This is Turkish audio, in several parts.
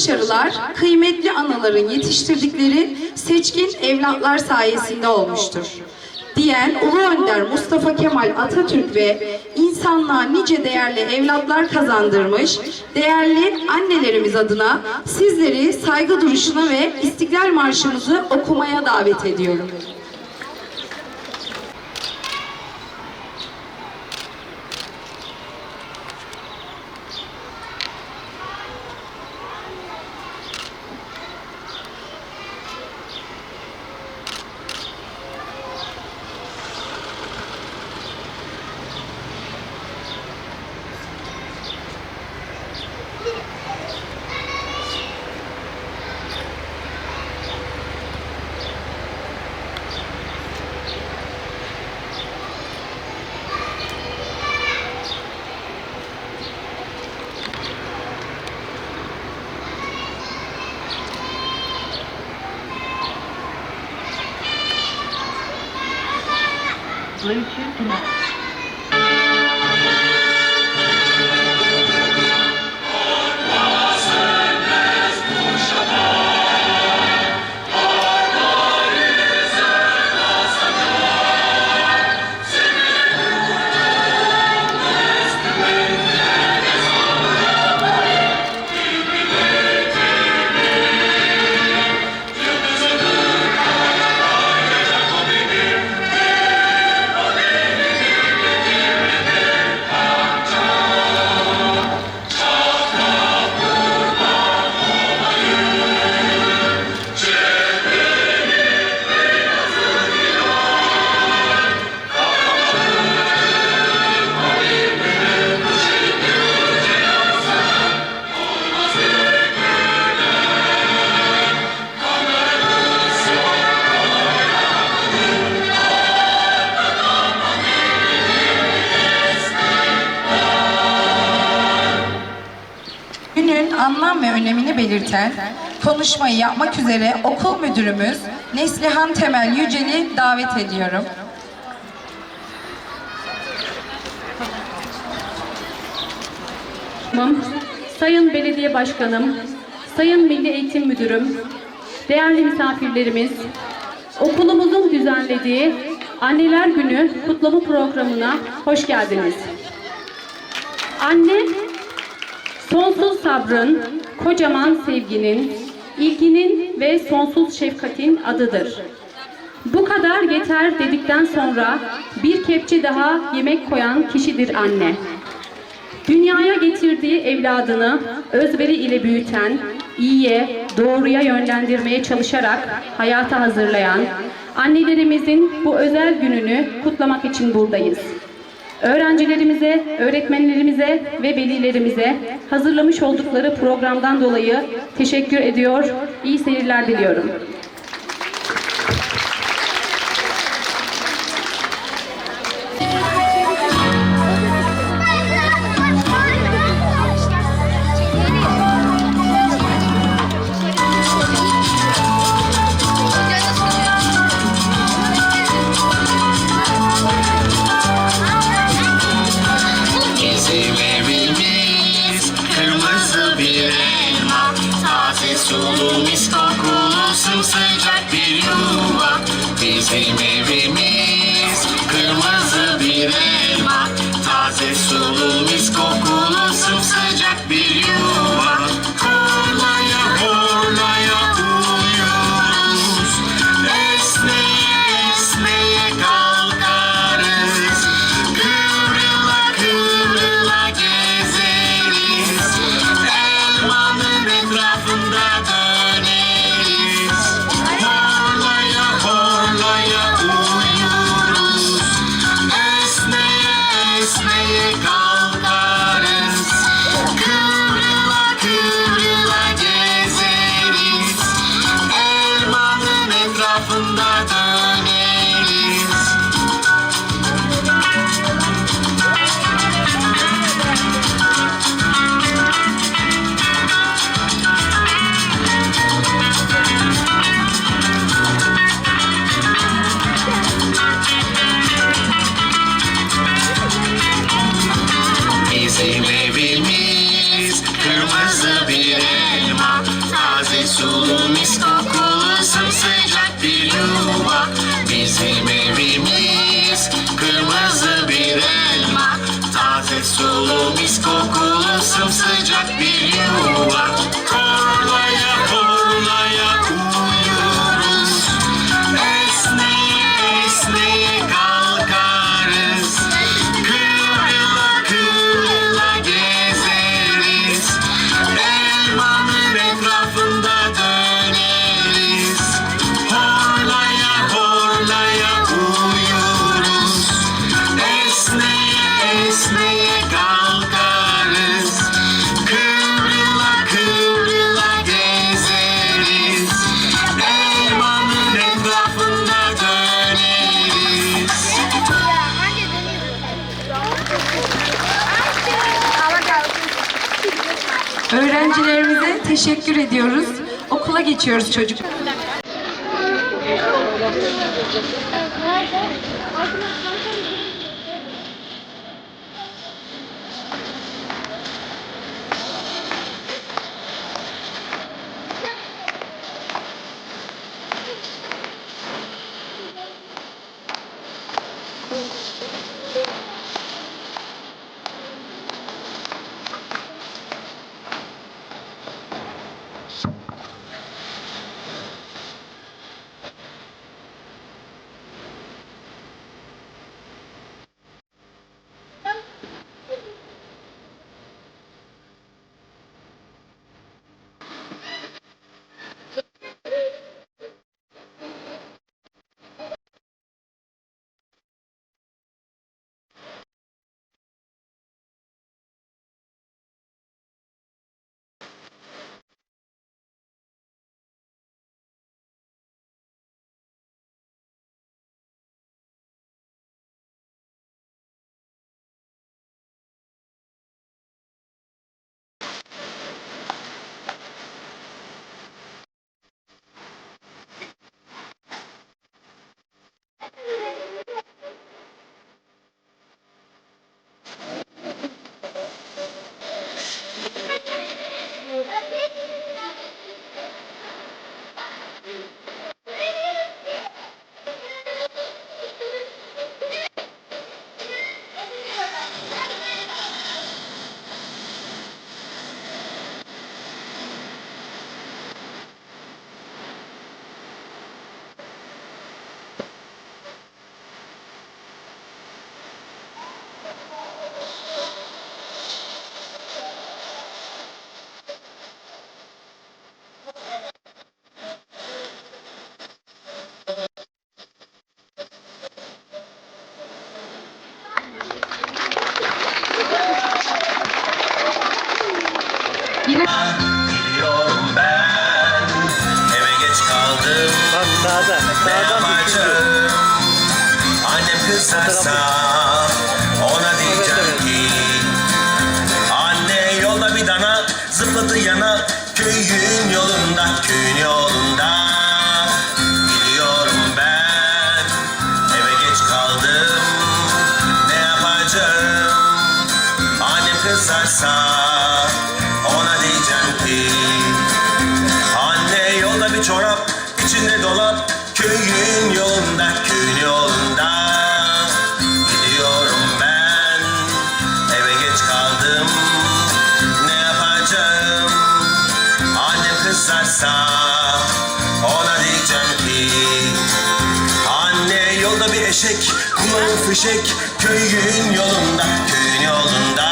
başarılar kıymetli anaların yetiştirdikleri seçkin evlatlar sayesinde olmuştur. Diyen Ulu Önder Mustafa Kemal Atatürk ve insanlığa nice değerli evlatlar kazandırmış, değerli annelerimiz adına sizleri saygı duruşuna ve İstiklal Marşımızı okumaya davet ediyorum. Bluetooth connected. Önemini belirten konuşmayı yapmak üzere okul müdürümüz Neslihan Temel Yücel'i davet ediyorum. Sayın Belediye Başkanım, Sayın Milli Eğitim Müdürüm, değerli misafirlerimiz, okulumuzun düzenlediği Anneler Günü kutlama programına hoş geldiniz. Anne, sonsuz sabrın, kocaman sevginin, ilginin ve sonsuz şefkatin adıdır. Bu kadar yeter dedikten sonra bir kepçe daha yemek koyan kişidir anne. Dünyaya getirdiği evladını özveri ile büyüten, iyiye, doğruya yönlendirmeye çalışarak hayata hazırlayan annelerimizin bu özel gününü kutlamak için buradayız. Öğrencilerimize, öğretmenlerimize ve velilerimize hazırlamış oldukları programdan dolayı teşekkür ediyor, iyi seyirler diliyorum. teşekkür ediyoruz. Okula geçiyoruz çocuk. kızarsa ona diyeceğim ki Anne yolda bir eşek, kulağın fişek, köyün yolunda, köyün yolunda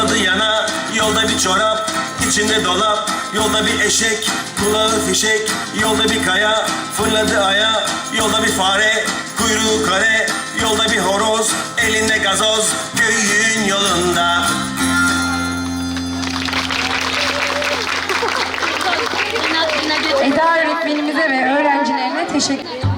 patladı yana Yolda bir çorap, içinde dolap. Yolda bir eşek, kulağı fişek. Yolda bir kaya, fırladı aya. Yolda bir fare, kuyruğu kare. Yolda bir horoz, elinde gazoz Köyün yolunda. Eda öğretmenimize ve öğrencilerine teşekkür ederim.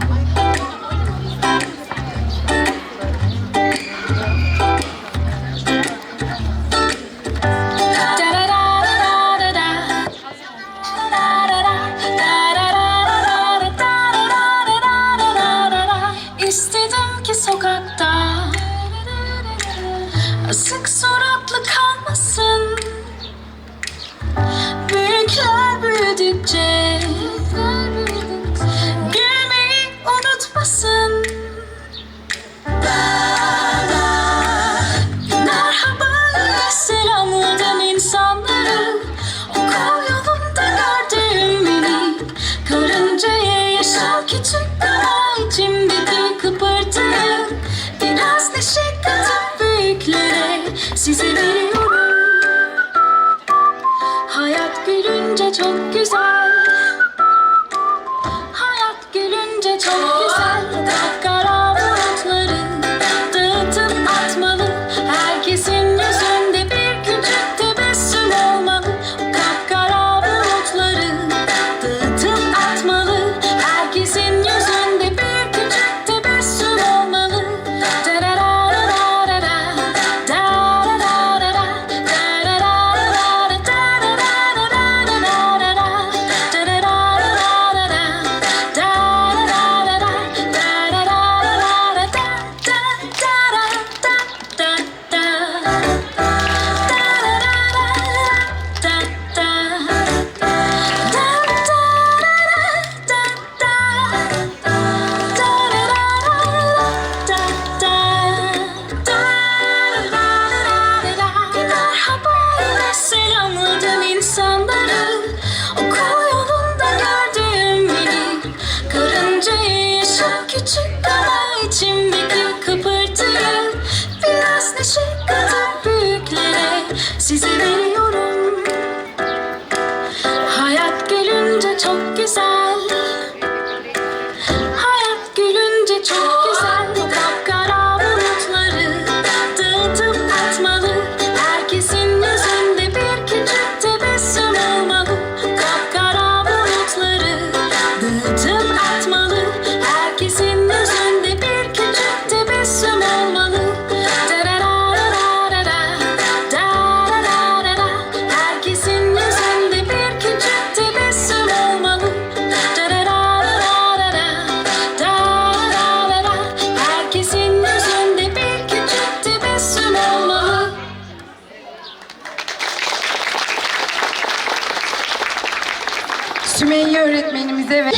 Sümeyye öğretmenimize ve...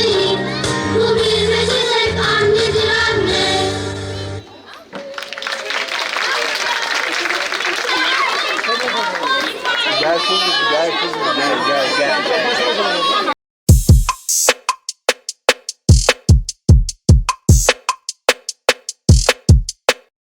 Gel kızım, gel kızım, gel gel gel. gel.